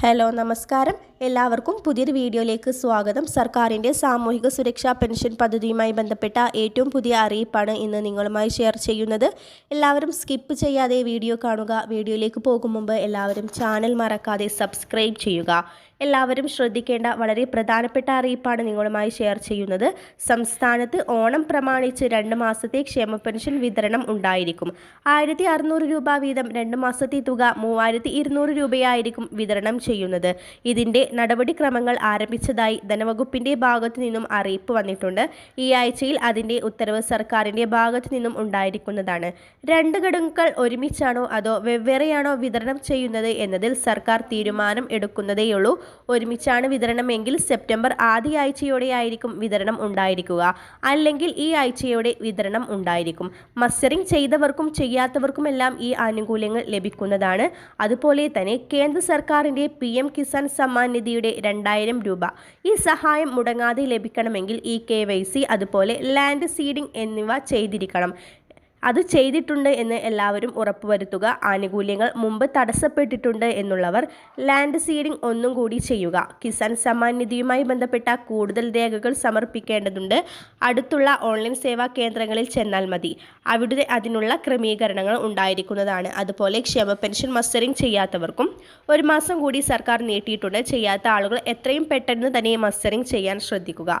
Hello നമസ്കാരം. എല്ലാവർക്കും പുതിയൊരു വീഡിയോയിലേക്ക് സ്വാഗതം. സർക്കാരിന്റെ സാമൂഹിക സുരക്ഷാ പെൻഷൻ പദ്ധതിയുമായി ബന്ധപ്പെട്ട ഏറ്റവും പുതിയ അറിയിപ്പാണ് ഇന്ന് നിങ്ങളുമായി ഷെയർ ചെയ്യുന്നത്. എല്ലാവരും സ്കിപ്പ് ചെയ്യാതെ വീഡിയോ കാണുക. വീഡിയോയിലേക്ക് പോകും മുമ്പ് എല്ലാവരും ചാനൽ മറക്കാതെ സബ്സ്ക്രൈബ് ചെയ്യുക. എല്ലാവരും ശ്രദ്ധിക്കേണ്ട വളരെ പ്രധാനപ്പെട്ട അറിയിപ്പാണ് നിങ്ങളുമായി ഷെയർ ചെയ്യുന്നത്. സംസ്ഥാനത്ത് ഓണം പ്രമാണിച്ച് രണ്ട് മാസത്തെ ക്ഷേമ പെൻഷൻ വിതരണം ഉണ്ടായിരിക്കും. ആയിരത്തി അറുന്നൂറ് രൂപ വീതം രണ്ട് മാസത്തെ തുക മൂവായിരത്തി ഇരുന്നൂറ് രൂപയായിരിക്കും വിതരണം ചെയ്യുന്നത്. ഇതിന്റെ നടപടിക്രമങ്ങൾ ആരംഭിച്ചതായി ധനവകുപ്പിന്റെ ഭാഗത്തു നിന്നും അറിയിപ്പ് വന്നിട്ടുണ്ട്. ഈ ആഴ്ചയിൽ അതിന്റെ ഉത്തരവ് സർക്കാരിന്റെ ഭാഗത്തു നിന്നും ഉണ്ടായിരിക്കുന്നതാണ്. രണ്ട് ഘടകങ്ങൾ ഒരുമിച്ചാണോ അതോ വെവ്വേറെയാണോ വിതരണം ചെയ്യുന്നത് എന്നതിൽ സർക്കാർ തീരുമാനം എടുക്കുന്നതേയുള്ളൂ. ഒരുമിച്ചാണ് വിതരണമെങ്കിൽ സെപ്റ്റംബർ ആദ്യ ആഴ്ചയോടെ ആയിരിക്കും വിതരണം ഉണ്ടായിരിക്കുക. അല്ലെങ്കിൽ ഈ ആഴ്ചയോടെ വിതരണം ഉണ്ടായിരിക്കും. മസ്റ്ററിംഗ് ചെയ്തവർക്കും ചെയ്യാത്തവർക്കുമെല്ലാം ഈ ആനുകൂല്യങ്ങൾ ലഭിക്കുന്നതാണ്. അതുപോലെ തന്നെ കേന്ദ്ര സർക്കാരിന്റെ പി എം കിസാൻ സമ്മാൻ നിധിയുടെ രണ്ടായിരം രൂപ. ഈ സഹായം മുടങ്ങാതെ ലഭിക്കണമെങ്കിൽ ഇ കെ വൈ സി അതുപോലെ ലാൻഡ് സീഡിംഗ് എന്നിവ ചെയ്തിരിക്കണം. അത് ചെയ്തിട്ടുണ്ട് എന്ന് എല്ലാവരും ഉറപ്പുവരുത്തുക. ആനുകൂല്യങ്ങൾ മുമ്പ് തടസ്സപ്പെട്ടിട്ടുണ്ട് എന്നുള്ളവർ ലാൻഡ് സീഡിംഗ് ഒന്നും കൂടി ചെയ്യുക. കിസാൻ സമ്മാൻ നിധിയുമായി ബന്ധപ്പെട്ട കൂടുതൽ രേഖകൾ സമർപ്പിക്കേണ്ടതുണ്ട്. അടുത്തുള്ള ഓൺലൈൻ സേവാ കേന്ദ്രങ്ങളിൽ ചെന്നാൽ മതി. അവിടെ അതിനുള്ള ക്രമീകരണങ്ങൾ ഉണ്ടായിരിക്കുന്നതാണ്. അതുപോലെ ക്ഷേമ പെൻഷൻ മസ്റ്ററിംഗ് ചെയ്യാത്തവർക്കും ഒരു മാസം കൂടി സർക്കാർ നീട്ടിയിട്ടുണ്ട്. ചെയ്യാത്ത ആളുകൾ എത്രയും പെട്ടെന്ന് തന്നെ മസ്റ്ററിംഗ് ചെയ്യാൻ ശ്രദ്ധിക്കുക.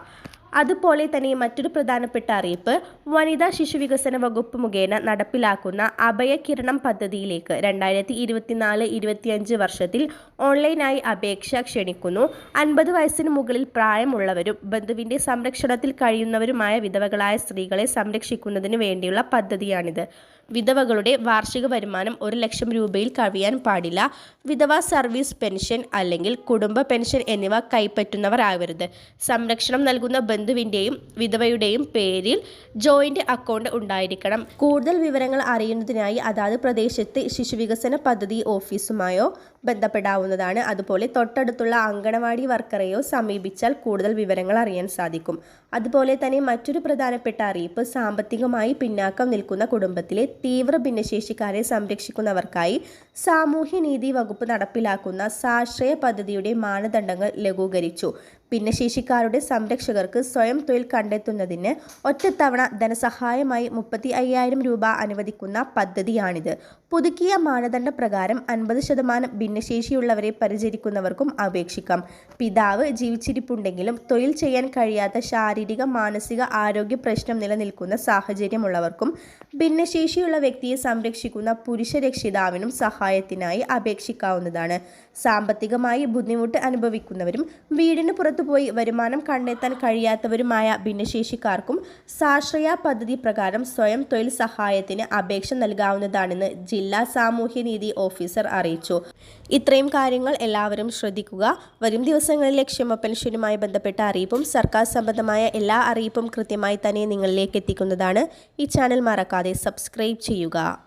അതുപോലെ തന്നെ മറ്റൊരു പ്രധാനപ്പെട്ട അറിയിപ്പ് വനിതാ ശിശു വികസന വകുപ്പ് മുഖേന നടപ്പിലാക്കുന്ന അഭയകിരണം പദ്ധതിയിലേക്ക് രണ്ടായിരത്തി ഇരുപത്തിനാല് ഇരുപത്തിയഞ്ച് വർഷത്തിൽ ഓൺലൈനായി അപേക്ഷ ക്ഷണിക്കുന്നു. അൻപത് വയസ്സിന് മുകളിൽ പ്രായമുള്ളവരും ബന്ധുവിന്റെ സംരക്ഷണത്തിൽ കഴിയുന്നവരുമായ വിധവകളായ സ്ത്രീകളെ സംരക്ഷിക്കുന്നതിന് വേണ്ടിയുള്ള പദ്ധതിയാണിത്. വിധവകളുടെ വാർഷിക വരുമാനം ഒരു ലക്ഷം രൂപയിൽ കവിയാൻ പാടില്ല. വിധവ സർവീസ് പെൻഷൻ അല്ലെങ്കിൽ കുടുംബ പെൻഷൻ എന്നിവ കൈപ്പറ്റുന്നവർ ആവരുത്. സംരക്ഷണം നൽകുന്ന ബന്ധുവിന്റെയും വിധവയുടെയും പേരിൽ ജോയിന്റ് അക്കൗണ്ട് ഉണ്ടായിരിക്കണം. കൂടുതൽ വിവരങ്ങൾ അറിയുന്നതിനായി അതാത് പ്രദേശത്തെ ശിശുവികസന പദ്ധതി ഓഫീസുമായോ ബന്ധപ്പെടാവുന്നതാണ്. അതുപോലെ തൊട്ടടുത്തുള്ള അങ്കണവാടി വർക്കറെയോ സമീപിച്ചാൽ കൂടുതൽ വിവരങ്ങൾ അറിയാൻ സാധിക്കും. അതുപോലെ തന്നെ മറ്റൊരു പ്രധാനപ്പെട്ട അറിയിപ്പ് സാമ്പത്തികമായി പിന്നാക്കം നിൽക്കുന്ന കുടുംബത്തിലെ തീവ്ര ഭിന്നശേഷിക്കാരെ സംരക്ഷിക്കുന്നവർക്കായി സാമൂഹ്യനീതി വകുപ്പ് നടപ്പിലാക്കുന്ന സാശ്രയ പദ്ധതിയുടെ മാനദണ്ഡങ്ങൾ ലഘൂകരിച്ചു. ഭിന്നശേഷിക്കാരുടെ സംരക്ഷകർക്ക് സ്വയം തൊഴിൽ കണ്ടെത്തുന്നതിന് ഒറ്റത്തവണ ധനസഹായമായി മുപ്പത്തി അയ്യായിരം രൂപ അനുവദിക്കുന്ന പദ്ധതിയാണിത്. പുതുക്കിയ മാനദണ്ഡ പ്രകാരം അൻപത് ശതമാനം ഭിന്നശേഷിയുള്ളവരെ പരിചരിക്കുന്നവർക്കും അപേക്ഷിക്കാം. പിതാവ് ജീവിച്ചിരിപ്പുണ്ടെങ്കിലും തൊഴിൽ ചെയ്യാൻ കഴിയാത്ത ശാരീരിക മാനസിക ആരോഗ്യ പ്രശ്നം നിലനിൽക്കുന്ന സാഹചര്യമുള്ളവർക്കും ഭിന്നശേഷിയുള്ള വ്യക്തിയെ സംരക്ഷിക്കുന്ന പുരുഷ രക്ഷിതാവിനും സഹായത്തിനായി അപേക്ഷിക്കാവുന്നതാണ്. സാമ്പത്തികമായി ബുദ്ധിമുട്ട് അനുഭവിക്കുന്നവരും വീടിന് പുറത്തുപോയി വരുമാനം കണ്ടെത്താൻ കഴിയാത്തവരുമായ ഭിന്നശേഷിക്കാർക്കും സാശ്രയ പദ്ധതി പ്രകാരം സ്വയം തൊഴിൽ സഹായത്തിന് അപേക്ഷ നൽകാവുന്നതാണെന്ന് ജില്ലാ സാമൂഹ്യനീതി ഓഫീസർ അറിയിച്ചു. ഇത്രയും കാര്യങ്ങൾ എല്ലാവരും ശ്രദ്ധിക്കുക. വരും ദിവസങ്ങളിലെ ക്ഷമ പെൻഷനുമായി ബന്ധപ്പെട്ട അറിയിപ്പും സർക്കാർ സംബന്ധമായ എല്ലാ അറിയിപ്പും കൃത്യമായി തന്നെ നിങ്ങളിലേക്ക് എത്തിക്കുന്നതാണ്. ഈ ചാനൽ മറക്കാതെ സബ്സ്ക്രൈബ് ചെയ്യുക.